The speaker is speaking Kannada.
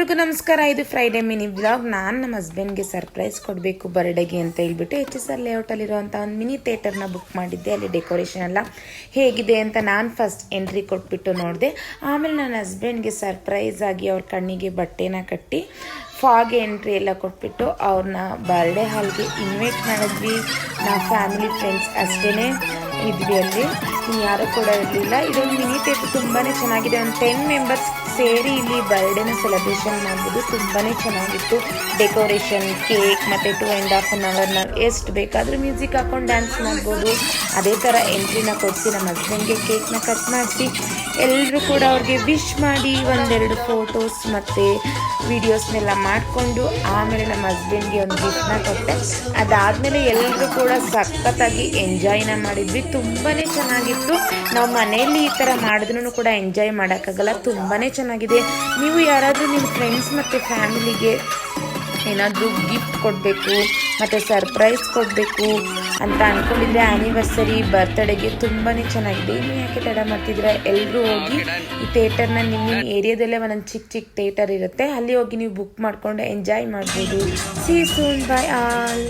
ಎಲ್ರಿಗೂ ನಮಸ್ಕಾರ. ಇದು ಫ್ರೈಡೇ ಮಿನಿ ಬ್ಲಾಗ್ ನಾನು ನಮ್ಮ ಹಸ್ಬೆಂಡ್ಗೆ ಸರ್ಪ್ರೈಸ್ ಕೊಡಬೇಕು ಬರ್ಡೇಗೆ ಅಂತ ಹೇಳ್ಬಿಟ್ಟು ಎಚ್ ಎಸ್ ಆರ್ ಲೇಔಟಲ್ಲಿರುವಂಥ ಒಂದು ಮಿನಿ ಥಿಯೇಟರ್ನ ಬುಕ್ ಮಾಡಿದ್ದೆ. ಅಲ್ಲಿ ಡೆಕೋರೇಷನ್ ಎಲ್ಲ ಹೇಗಿದೆ ಅಂತ ನಾನು ಫಸ್ಟ್ ಎಂಟ್ರಿ ಕೊಟ್ಬಿಟ್ಟು ನೋಡಿದೆ. ಆಮೇಲೆ ನನ್ನ ಹಸ್ಬೆಂಡ್ಗೆ ಸರ್ಪ್ರೈಸ್ ಆಗಿ ಅವ್ರ ಕಣ್ಣಿಗೆ ಬಟ್ಟೆನ ಕಟ್ಟಿ ಫಾಗ್ ಎಂಟ್ರಿ ಎಲ್ಲ ಕೊಟ್ಬಿಟ್ಟು ಅವ್ರನ್ನ ಬರ್ಡೇ ಹಾಲ್ಗೆ ಇನ್ವೈಟ್ ಮಾಡಿದ್ವಿ. ನಾವು ಫ್ಯಾಮಿಲಿ ಫ್ರೆಂಡ್ಸ್ ಅಷ್ಟೇ ಇದ್ವಿ ಅಲ್ಲಿ. ಇನ್ನು ಯಾರು ಕೂಡ ಇರಲಿಲ್ಲ. ಇದೊಂದು ಮಿನಿ ಥಿಯೇಟರ್ ತುಂಬಾ ಚೆನ್ನಾಗಿದೆ. ಒಂದು ಟೆನ್ ಮೆಂಬರ್ಸ್ ಸೇರಿ ಇಲ್ಲಿ ಬರ್ಡೇನ ಸೆಲೆಬ್ರೇಷನ್ ಮಾಡ್ಬೋದು. ತುಂಬಾ ಚೆನ್ನಾಗಿತ್ತು. ಡೆಕೋರೇಷನ್ ಕೇಕ್ ಮತ್ತು ಟೂ ಆ್ಯಂಡ್ ಹಾಫ್ ಅನ್ ಅವರ್ನ ಎಷ್ಟು ಬೇಕಾದರೂ ಮ್ಯೂಸಿಕ್ ಹಾಕೊಂಡು ಡ್ಯಾನ್ಸ್ ಮಾಡ್ಬೋದು. ಅದೇ ಥರ ಎಂಟ್ರಿನ ಕೊಡಿಸಿ ನಮ್ಮ ಹಸ್ಬೆಂಡ್ಗೆ ಕೇಕ್ನ ಕಟ್ ಮಾಡಿಸಿ. ಎಲ್ಲರೂ ಕೂಡ ಅವ್ರಿಗೆ ವಿಶ್ ಮಾಡಿ ಒಂದೆರಡು ಫೋಟೋಸ್ ಮತ್ತು ವಿಡಿಯೋಸ್ನೆಲ್ಲ ಮಾಡಿಕೊಂಡು ಆಮೇಲೆ ನಮ್ಮ ಹಸ್ಬೆಂಡ್ಗೆ ಒಂದು ಗಿಫ್ಟ್ನ ಕೊಟ್ಟೆ. ಅದಾದಮೇಲೆ ಎಲ್ಲರೂ ಕೂಡ ಸಖತ್ತಾಗಿ ಎಂಜಾಯ್ನ ಮಾಡಿದ್ವಿ. ತುಂಬಾ ಚೆನ್ನಾಗಿತ್ತು. ನಾವು ಮನೆಯಲ್ಲಿ ಈ ಥರ ಮಾಡಿದ್ರು ಕೂಡ ಎಂಜಾಯ್ ಮಾಡೋಕ್ಕಾಗಲ್ಲ. ತುಂಬಾ ಚೆನ್ನಾಗಿದೆ. ನೀವು ಯಾರಾದರೂ ನಿಮ್ಮ ಫ್ರೆಂಡ್ಸ್ ಮತ್ತು ಫ್ಯಾಮಿಲಿಗೆ ಏನಾದರೂ ಗಿಫ್ಟ್ ಕೊಡಬೇಕು ಮತ್ತು ಸರ್ಪ್ರೈಸ್ ಕೊಡಬೇಕು ಅಂತ ಅಂದ್ಕೊಂಡಿದ್ರೆ ಆ್ಯನಿವರ್ಸರಿ ಬರ್ತ್ಡೇಗೆ ತುಂಬಾ ಚೆನ್ನಾಗಿದೆ. ಇನ್ನು ಯಾಕೆ ತಡ ಮಾಡ್ತಿದ್ರೆ ಎಲ್ಲರೂ ಹೋಗಿ ಈ ಥಿಯೇಟರ್ನ ನಿಮ್ಮ ನಿಮ್ಮ ಏರಿಯಾದಲ್ಲೇ ಒಂದೊಂದು ಚಿಕ್ಕ ಚಿಕ್ಕ ಥಿಯೇಟರ್ ಇರುತ್ತೆ. ಅಲ್ಲಿ ಹೋಗಿ ನೀವು ಬುಕ್ ಮಾಡಿಕೊಂಡು ಎಂಜಾಯ್ ಮಾಡ್ಬೋದು. C soon by all